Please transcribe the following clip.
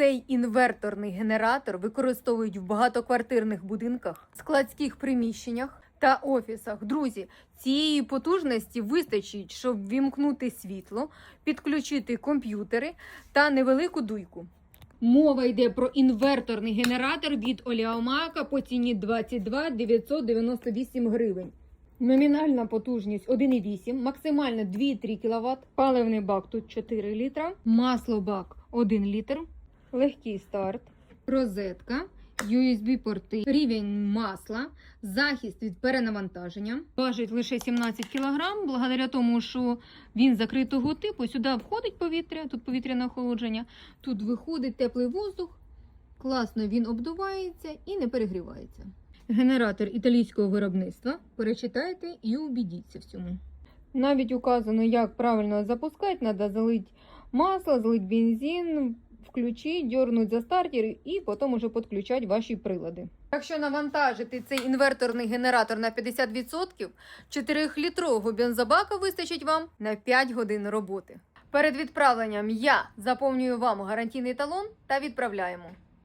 Цей інверторний генератор використовують в багатоквартирних будинках, складських приміщеннях та офісах. Друзі, цієї потужності вистачить, щоб вімкнути світло, підключити комп'ютери та невелику дуйку. Мова йде про інверторний генератор від Оліамака по ціні 22 998 гривень. Номінальна потужність 1,8, максимально 2,3 кВт, паливний бак тут 4 літра, маслобак 1 літр, легкий старт, розетка, USB-порти, рівень масла, захист від перенавантаження. Важить лише 17 кг, благодаря тому, що він закритого типу. Сюди входить повітря, тут повітряне охолодження, тут виходить теплий воздух. Класно він обдувається і не перегрівається. Генератор італійського виробництва. Перечитайте і убідіться в цьому. Навіть указано, як правильно запускати, треба залити масло, залити бензин, включити, дернуть за стартер і потім уже підключать ваші прилади. Якщо навантажити цей інверторний генератор на 50%, 4-літрового бензобака вистачить вам на 5 годин роботи. Перед відправленням я заповнюю вам гарантійний талон та відправляємо.